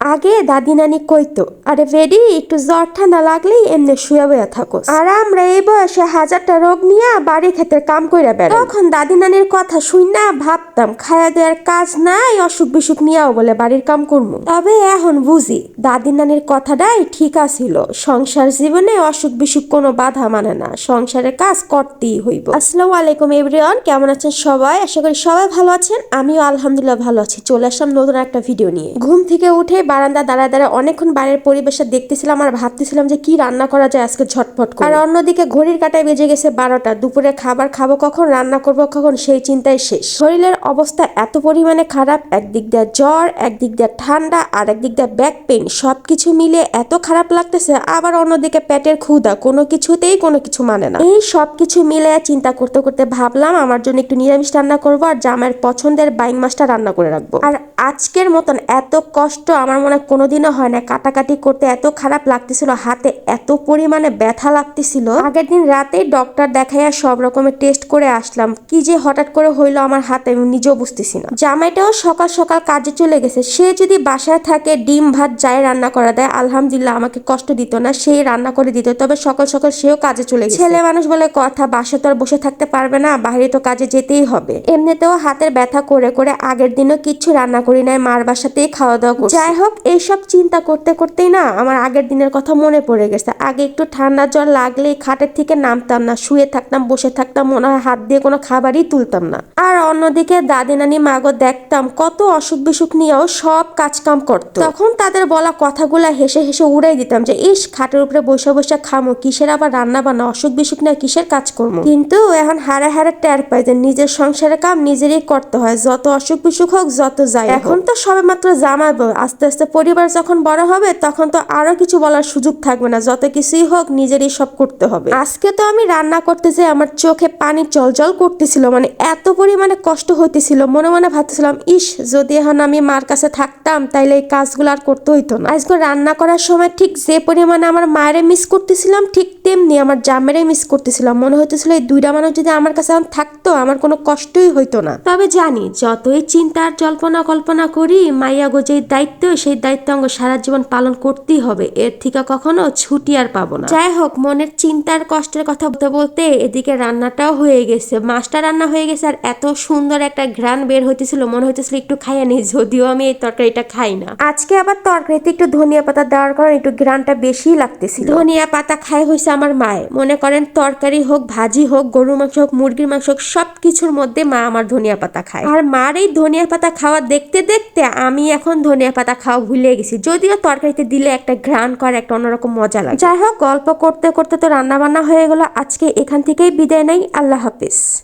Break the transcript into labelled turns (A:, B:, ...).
A: আগে দাদি নানি কইতো, আরে বেডি, একটু জ্বর ঠান্ডা লাগলেই এমনি শুয়ে বয়ে থাকো আর আমরা এই বয়সে হাজারটা রোগ নিয়ে বাড়ি খেতে কাম কইরা বেড়াই। তখন দাদি নানির কথা শুই না ভাবতাম, খায়া দেওয়ার কাজ নাই অসুখ বিসুখ নিয়েও বলে বাড়ির কাম করব তবে এখন বুঝি, দাদি নানির কথাটাই ঠিক আছিল। সংসার জীবনে অসুখ বিসুখ কোনো বাধা মানে না, সংসারের কাজ করতেই হইব। আসসালামু আলাইকুম এভরিওয়ান, কেমন আছেন সবাই? আশা করি সবাই ভালো আছেন, আমিও আলহামদুলিল্লাহ ভালো আছি। চলে আসলাম নতুন একটা ভিডিও নিয়ে। ঘুম থেকে উঠে বারান্দা দাঁড়ায় দাঁড়ায় অনেকক্ষণ বাইরের পরিবেশটা দেখতেছিলাম আর ভাবতেছিলাম যে কি রান্না করা যায় আজকে ঝটপট আর অন্যদিকে ঘড়ির কাটায় বেজে গেছে বারোটা, দুপুরে খাবার খাব কখন, রান্না করব কখন, সেই চিন্তায় শেষ। শরীরের অবস্থা এত পরিমাণে খারাপ, একদিক দিয়ে জ্বর, একদিক দিয়ে ঠান্ডা আর একদিক দিয়ে ব্যাক পেন সব কিছু মিলে এত খারাপ লাগতেছে, আবার অন্যদিকে পেটের ক্ষুধা, কোনো কিছুতেই কোনো কিছু মানে না। এই সব কিছু মিলে চিন্তা করতে করতে ভাবলাম আমার জন্য একটু নিরামিষ রান্না করব আর জামাইয়ের পছন্দের বাইং মাছটা রান্না করে রাখব। আর আজকের মতন এত কষ্ট আমার মনে কোনোদিনও হয় না। কাটাকাটি করতে এত খারাপ লাগতেছিল, হাতে এত পরিমাণে ব্যথা লাগতেছিল। আগের দিন রাতেই ডক্টর দেখাইয়া সব রকমের টেস্ট করে আসলাম। কি যে হঠাৎ করে হইল আমার হাতে আমি নিজেও বুঝতেছি না। জামাইটাও সকাল সকাল কাজে চলে গেছে। সে যদি বাসায় থাকে, ডিম ভাত যায় রান্না করা দেয়, আলহামদুলিল্লাহ আমাকে কষ্ট দিত না, সেই রান্না করে দিত। তবে সকাল সকাল সেও কাজে চলে গেছে। ছেলে মানুষ বলে কথা বাসা তো আর বসে থাকতে পারবে না, বাইরে তো কাজে যেতেই হবে। এমনিতেও হাতের ব্যথা করে করে আগের দিনও কিচ্ছু রান্না করি নাই, মার বাসাতেই খাওয়া দাওয়া যাই হোক এইসব চিন্তা করতে করতেই না আমার আগের দিনের কথা মনে পড়ে গেছে। আগে একটু ঠান্ডা জল লাগলেই খাটের থেকে নামতাম না, শুয়ে থাকতাম, বসে থাকতাম, মনে হয় হাত দিয়ে কোনো খাবারই তুলতাম না। আর অন্যদিকে দাদি নানি মাগো দেখতাম কত অসুখ বিসুখ নিয়েও সব কাজ কাম করতো। তখন তাদের বলা কথাগুলো হেসে হেসে উড়াই দিতাম যে, ইস, খাটের উপরে বসে বসে খামো, কিসের আবার রান্না বান্না, অসুখ বিসুখ না কিসের কাজ করব কিন্তু এখন হারে হারে টের পাই যে, নিজের সংসারের কাম নিজেরই করতে হয়, যত অসুখ বিসুখ হোক, যত যাই এখন তো সবে মাত্র জামাবো আস্তে আস্তে পরিবার যখন বড় হবে, তখন তো আরও কিছু বলার সুযোগ থাকবে না, যত কিছুই হোক নিজেরই সব করতে হবে। আজকে তো আমি রান্না করতে যে আমার চোখে পানি জল করতেছিল মানে এত পরিমাণে কষ্ট হইতেছিল, মনে মনে ভাবতেছিলাম, ইস, যদি এখন আমি মার কাছে থাকতাম, তাইলে এই কাজগুলো আর করতে হইতো না। আজকে রান্না করার সময় ঠিক যে পরিমাণে আমার মায়েরে মিস করতেছিলাম, ঠিক তেমনি আমার জামেরে মিস করতেছিলাম। মনে হইতেছিল এই দুইটা মানুষ যদি আমার কাছে এখন থাকতো, আমার কোনো কষ্টই হইতো না। তবে জানি, যতই চিন্তার জল্পনা কল্পনা করি, মাইয়া গো যেই দায়িত্ব সেই দায়িত্ব অঙ্গ সারা জীবন পালন করতেই হবে। এর থেকে কখনো ছুটি আর পাবো না। যাই হোক, মনের চিন্তার কষ্টের কথা বলতে বলতে এদিকে রান্নাটাও হয়ে গেছে। মাছটা রান্না হয়ে গেছে আর এত সুন্দর একটা ঘ্রাণ বের হইতেছিল, মনে হইতেছিল একটু খাইয়া নেই যদিও আমি এই তরকারিটা খাই না। আজকে আবার তরকারিতে একটু ধনিয়া পাতা দেওয়ার কারণে একটু ঘ্রাণটা বেশি লাগতেছিল। ধনিয়া পাতা খাই হয়েছে আমার মায়ে মনে করেন তরকারি হোক, ভাজি হোক, গরুর মাংস হোক, মুরগির মাংস হোক সব কিছুর মধ্যে মা আমার ধনিয়া পাতা খায়। আর মার এই ধনিয়া পাতা খাওয়া দেখতে দেখতে আমি এখন ধনিয়া পাতা খাওয়া ভুলে গেছি। যদিও তরকারিতে দিলে একটা ঘ্রাণ করে, একটা অন্যরকম মজা লাগে। যাই হোক, গল্প করতে করতে তো রান্নাবান্না হয়ে গেল। আজকে এখান থেকেই বিদায় নেই। আল্লাহ হাফিজ।